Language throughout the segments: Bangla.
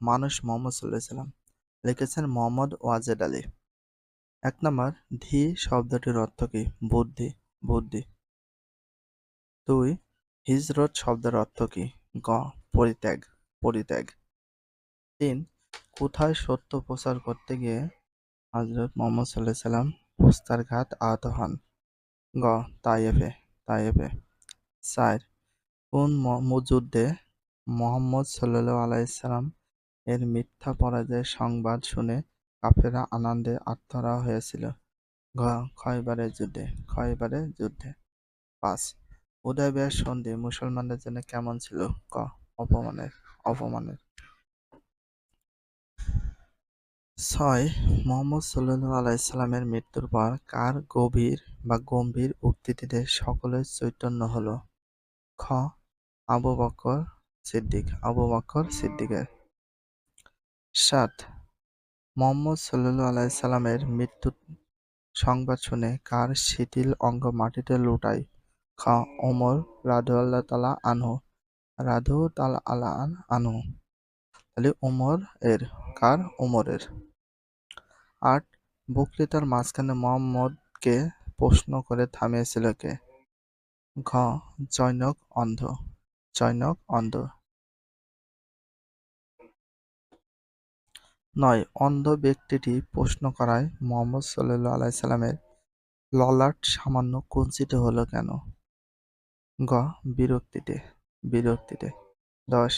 মানুষ মোহাম্মদ সাল্লাহ সাল্লাম লিখেছেন মোহাম্মদ ওয়াজেদ আলী। এক নম্বর, ধি শব্দটির অর্থ কি? বুদ্ধি বুদ্ধি। দুই, হিজরত শব্দের অর্থ কি? গ, পরিত্যাগ পরিত্যাগ। তিন, কোথায় সত্য প্রচার করতে গিয়ে হজরত মোহাম্মদ সাল্লাহ সাল্লাম ঘাত আহত হন? গ, তাইয়েফে তাইয়েফে। চার, কোন যুদ্ধে মোহাম্মদ সাল্লাহ আলাইসাল্লাম এর মিথ্যা পরাজয়ের সংবাদ শুনে কাফেরা আনন্দে আত্মহারা হয়েছিল। ঘ খয়বারের যুদ্ধে খয়বারের যুদ্ধে। পাঁচ উদয়বিহার সন্ধি, মুসলমানদের জন্য কেমন ছিল? ক, অপমানের অপমানের। ছয়, মোহাম্মদ সাল্লু আলাইসাল্লামের মৃত্যুর পর কার গভীর বা গম্ভীর উক্তিতে সকলের চৈতন্য হলো? খ, আবু বকর সিদ্দিক, আবু বকর সিদ্দিকের। সাত মোহাম্মদ সাল্লু আলাইসাল্লামের মৃত্যু সংবাদ শুনে কার শিথিল অঙ্গ মাটিতে লুটায়? খ ওমর রাধু আল্লাহ তালা আনহু। রাধু তালা আলা আনহু। তাহলে ওমর এর, কার ওমরের? আট, বক্তৃতার মাঝখানে মোহাম্মদকে প্রশ্ন করে থামিয়েছিল কে? ঘ, জৈনক অন্ধ। জৈনক অন্ধ। নয়, অন্ধ ব্যক্তিটি প্রশ্ন করায় মোহাম্মদ সাল্লু আলাইসাল্লামের ললাট সামান্য কুঞ্চিত হলো কেন? গ, বিরক্তিতে বিরক্তিতে। দশ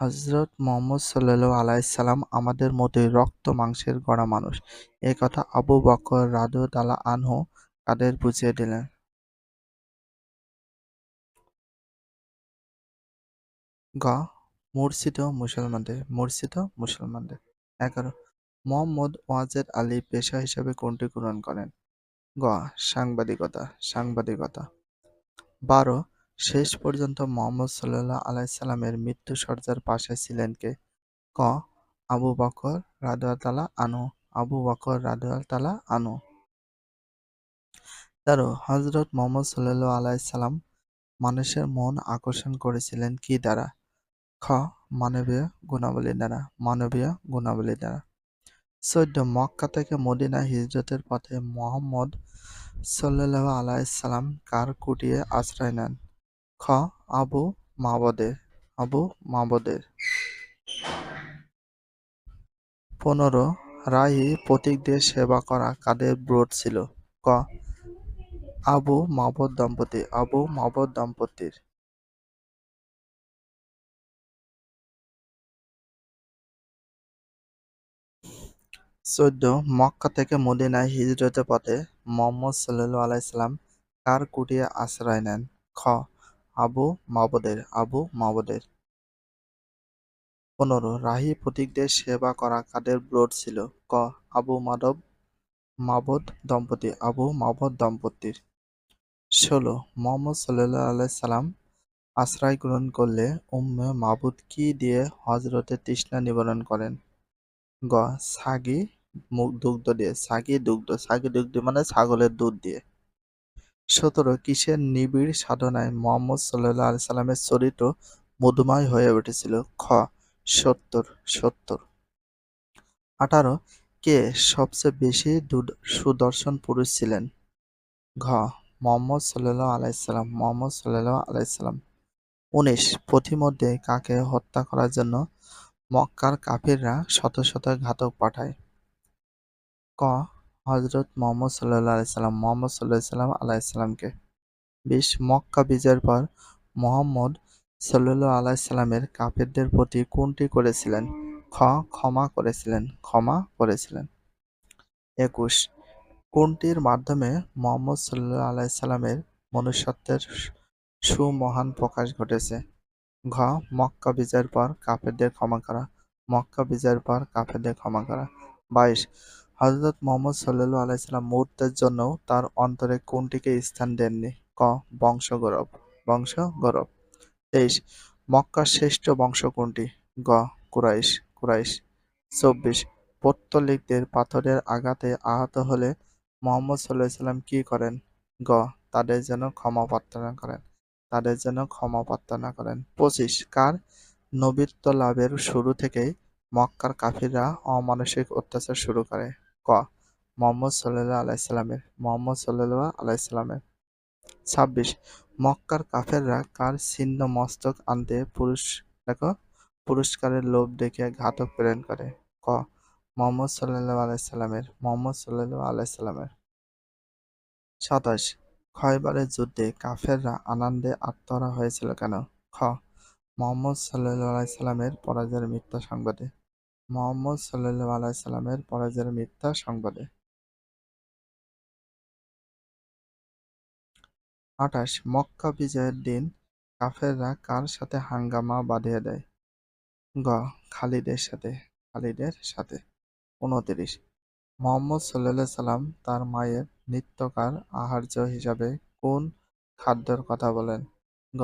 হজরত মোহাম্মদ সাল্লু আলাইসাল্লাম আমাদের মতোই রক্ত মাংসের গড়া মানুষ। এ কথা আবু বকর রাদু তালা আনহু তাদের বুঝিয়ে দিলেন। গ মূর্ছিত মুসলমানদের মূর্ছিত মুসলমানদের। এগারো। মোহাম্মদ ওয়াজেদ আলী পেশা হিসাবে কোনটি গ্রহণ করেন? গ, সাংবাদিকতা সাংবাদিকতা। বারো, শেষ পর্যন্ত মোহাম্মদ সাল্লাহ আলাইসাল্লামের মৃত্যু সজ্জার পাশে ছিলেন কে? ক, আবু বকর রাদুয়াতালা আনু আবু বকর রাদুয়াতালা আনু তেরো হজরত মোহাম্মদ সাল্লাহ আলাইসাল্লাম মানুষের মন আকর্ষণ করেছিলেন কি দ্বারা? খ মানবীয় গুণাবলী দ্বারা মানবীয় গুণাবলী দ্বারা চোদ্দ মক্কা থেকে মদিনা হিজরতের পথে মোহাম্মদ সাল্লাহ আলাইসাল্লাম কার কুটিয়ে আশ্রয় নেন? খ. আবু মাবদের আবু মাবদের পনেরো রাহি প্রতীকদের সেবা করা কাদের ব্রত ছিল। ক. আবু মাবদ দম্পতি, আবু মাবদ দম্পতির চোদ্দ মক্কা থেকে মদিনায় হিজরতের পথে মোহাম্মদ সাল্লু আলাইসাল্লাম কার কুটিয়ে আশ্রয় নেন। খ, আবু মাবদের আবু মাবদের। পনেরো, রাহি প্রতীকদের সেবা করা কাদের ব্রত ছিল? ক, আবু মাধব মাবদ দম্পতি, আবু মাবদ দম্পতির। ষোলো, মোহাম্মদ সাল্লাহ আলাইসাল্লাম আশ্রয় গ্রহণ করলে উম্মে মাবুদ কি দিয়ে হজরতের তৃষ্ণা নিবারণ করেন? গ, সাগি দুগ্ধ দিয়ে, সাগি দুগ্ধ সাগি দুগ্ধ মানে ছাগলের দুধ দিয়ে। সতেরো, কিসের নিবিড় সাধনায় মোহাম্মদ সাল্লাহ আলি সাল্লামের চরিত্র মধুময় হয়ে উঠেছিল? খ, সত্তর সত্তর। আঠারো, কে সবচেয়ে বেশি সুদর্শন পুরুষ ছিলেন? ঘ, মোহাম্মদ সাল্লাহ আলাইসাল্লাম মোহাম্মদ সাল্লাহ আলাইসাল্লাম উনিশ, পথিমধ্যে কাকে হত্যা করার জন্য মক্কার কাফিররা শত শত ঘাতক পাঠায়? ক? হজরত মোহাম্মদ সাল্লাহ আলাইসাল্লাম মোহাম্মদ সাল্লাহ সাল্লাম আলাইসাল্লামকে বিশ মক্কা বিজয়ের পর মোহাম্মদ সাল্লু আলাইসাল্লামের কাফেরদের প্রতি কোনটি করেছিলেন। খ, ক্ষমা করেছিলেন ক্ষমা করেছিলেন। একুশ কোনটির মাধ্যমে মোহাম্মদ সাল্লু আলাইসাল্লামের মনুষ্যত্বের সুমহান প্রকাশ ঘটেছে। ঘ, মক্কা বিজয়ের পর কাফেরদের ক্ষমা করা। মক্কা বিজয়ের পর কাফেরদের ক্ষমা করা। বাইশ হজরত মোহাম্মদ সাল্লু আলাইসাল্লাম মুহূর্তের জন্য তার অন্তরে কোনটিকে স্থান দেননি? ক বংশ গৌরব বংশ গৌরব তেইশ, মক্কার শ্রেষ্ঠ বংশ কোনটি? গ, কুরাইশ। কুরাইশ। চব্বিশ, পত্তলিকদের পাথরের আঘাতে আহত হলে মোহাম্মদ সাল্লাহ সাল্লাম কি করেন? গ, তাদের যেন ক্ষমা প্রার্থনা করেন। তাদের যেন ক্ষমা প্রার্থনা করেন। পঁচিশ, কার নবীত্ব লাভের শুরু থেকেই মক্কার কাফিররা অমানসিক অত্যাচার শুরু করে? ক, মোহাম্মদ সাল্লাহ আলাইসাল্লামের মোহাম্মদ সাল্লাহ আলাইসাল্লামের ছাব্বিশ, মক্কার কাফেররা কার ছিন্ন মস্তক আনতে পুরুষ, দেখো, পুরস্কারের লোভ দেখে ঘাতক প্রেরণ করে? ক, মোহাম্মদ সাল্লাহ আলাইসাল্লামের মোহাম্মদ সাল্লাহ আলাইসাল্লামের সাতাশ, খয়বারের যুদ্ধে কাফেররা আনন্দে আত্মহারা হয়েছিল কেন? খ, মোহাম্মদ সাল্লাহ আলাইসাল্লামের পরাজয়ের মিথ্যা সংবাদে। মোহাম্মদ সাল্লাহ আলাইসাল্লামের পরাজয়ের মিথ্যা সংবাদে। আঠাশ, মক্কা বিজয়ের দিন কাফেররা কার সাথে হাঙ্গামা বাঁধিয়ে দেয়? গ, খালিদের সাথে খালিদের সাথে। উনতিরিশ, মোহাম্মদ সাল্লাহ সাল্লাম তার মায়ের নিত্যকার আহার্য হিসাবে কোন খাদ্যের কথা বলেন? গ,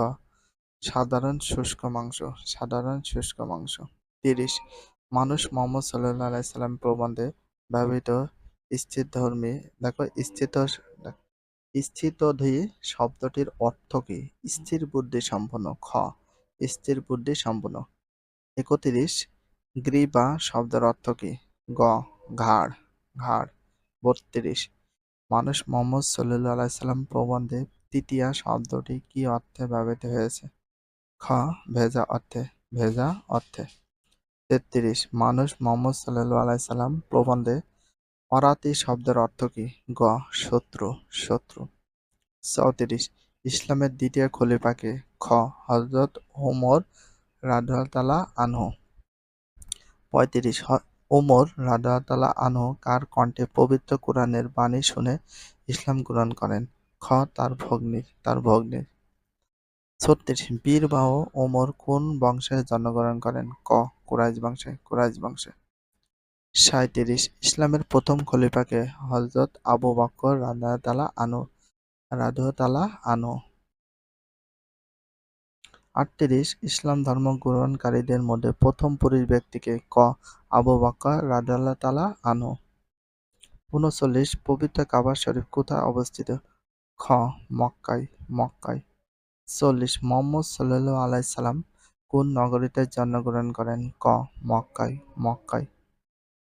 সাধারণ শুষ্ক মাংস, সাধারণ শুষ্ক মাংস। তিরিশ মানুষ মোহাম্মদ সাল্লাহ আলাইসাল্লাম প্রবন্ধে ব্যবহৃত স্থিরধর্মী, দেখো স্থিত, স্থিতধি শব্দটির অর্থ কি? স্থির বুদ্ধি সম্পন্ন, খ, স্থির বুদ্ধি সম্পন্ন। একত্রিশ, গ্রীবা শব্দের অর্থ কি? গ, ঘাড় ঘাড়। বত্রিশ, মানুষ মোহাম্মদ সাল্লু আলাইসাল্লাম প্রবন্ধে তৃতীয়া শব্দটি কি অর্থে ব্যবহৃত হয়েছে? খ, ভেজা অর্থে ভেজা অর্থে। তেত্রিশ। মানুষ মোহাম্মদ সাল্লু আলাইসাল্লাম প্রবন্ধে অরাতি শব্দের অর্থ কি? গ, শত্রু শত্রু। চৌত্রিশ। ইসলামের দ্বিতীয় খলিফাকে খ হজরত ওমর রাদাতালা আনহু। পঁয়ত্রিশ। ওমর রাদাতালা আনহু কার কণ্ঠে পবিত্র কোরআনের বাণী শুনে ইসলাম গ্রহণ করেন? খ, তার ভগ্নির তার ভগ্নির। ছত্রিশ। বীরবাহ ওমর কোন বংশে জন্মগ্রহণ করেন? ক কুরাইজ বংশে কুরাইজ বংশে। সাঁত্রিশ ইসলামের প্রথম খলিফাকে হজরত আবু বকর রাদাতালা আনু রাধতালা আনো আটত্রিশ, ইসলাম ধর্ম গ্রহণকারীদের মধ্যে প্রথম পুরুষ ব্যক্তিকে ক, আবু বকর রাদাল্লাহ আনো উনচল্লিশ, পবিত্র কাবা শরীফ কোথায় অবস্থিত? খ, মক্কায় মক্কায়। চল্লিশ, মোহাম্মদ সাল্লু আলাইসাল্লাম কোন নগরীতে জন্মগ্রহণ করেন? ক. মক্কায়। মক্কায়।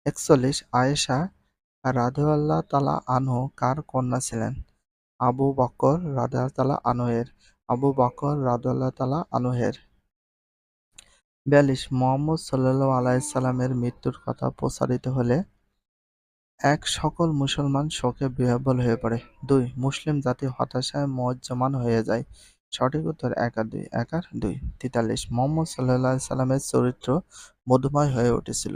একচল্লিশ। আয়েশা রাধুয়াল্লাহ তালা আনহু কার কন্যা ছিলেন? আবু বকর রাদিয়াল্লাহু আনহুয়ের। আবু বকর রাদিয়াল্লাহু আনহুয়ের। বিয়াল্লিশ। মোহাম্মদ সাল্লাল্লাহু আলাইহি সাল্লামের মৃত্যুর কথা প্রচারিত হলে এক সকল মুসলমান শোকে বিহ্বল হয়ে পড়ে। দুই। মুসলিম জাতি হতাশায় মজ্জমান হয়ে যায়। সঠিক উত্তর এক দুই, এক আর দুই। তেতাল্লিশ, মোহাম্মদ সাল্লাহ সাল্লামের চরিত্র মধুময় হয়ে উঠেছিল।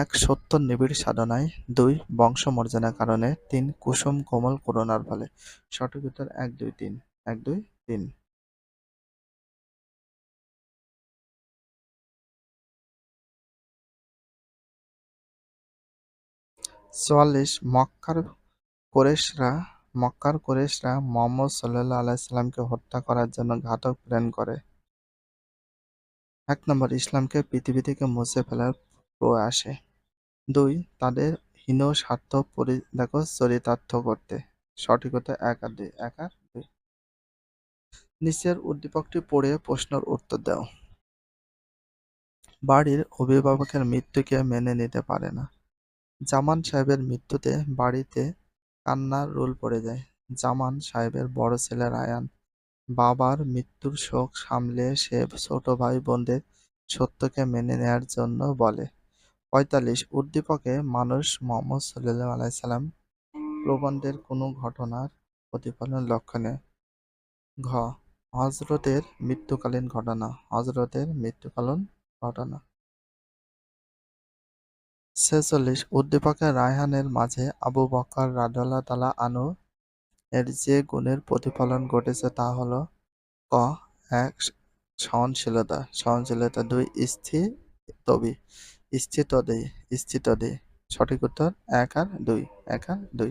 এক, সত্য, নিবিড় সাধনায়। দুই বংশমর্যাদার কারণে। তিন, কুসুম, কোমল করুণার ফলে। সঠিক উত্তর এক, দুই, তিন। এক, দুই, তিন। চুয়াল্লিশ, মক্কার কোরেশরা মক্কার কোরেশরা মোহাম্মদ সাল্লাহ আলাইসাল্লামকে হত্যা করার জন্য ঘাতক প্রেরণ করে। এক নম্বর, ইসলামকে পৃথিবী থেকে মুছে ফেলার প্রয়াসে। দুই, তাদের হীন স্বার্থ দেখো, চরিতার্থ করতে। সঠিক হতে এক দুই এক দুই। নিচের উদ্দীপকটি পড়ে প্রশ্নের উত্তর দাও। বাড়ির অভিভাবকের মৃত্যুকে মেনে নিতে পারে না। জামান সাহেবের মৃত্যুতে বাড়িতে কান্নার রোল পড়ে যায়। জামান সাহেবের বড় ছেলে রায়ান। বাবার মৃত্যুর শোক সামলে সে ছোট ভাই বোনদের সত্যকে মেনে নেয়ার জন্য বলে। পঁয়তাল্লিশ, উদ্দীপকে মানুষ মোহাম্মদ সাল্লাহ আলাইসাল্লাম প্রবন্ধের কোনো ঘটনার প্রতিফলন লক্ষণে ঘ হজরতের মৃত্যুকালীন ঘটনা। হজরতের মৃত্যুকালীন ঘটনা। ছেচল্লিশ উদ্দীপকে রায়হানের মাঝে আবু বকর রাডাল্লাহ তালা আনু এর যে গুণের প্রতিফলন ঘটেছে তা হল ক, এক, সহনশীলতা। সহনশীলতা দুই স্থির তবি স্থিত দেই সঠিক উত্তর এক আর দুই। এক আর দুই।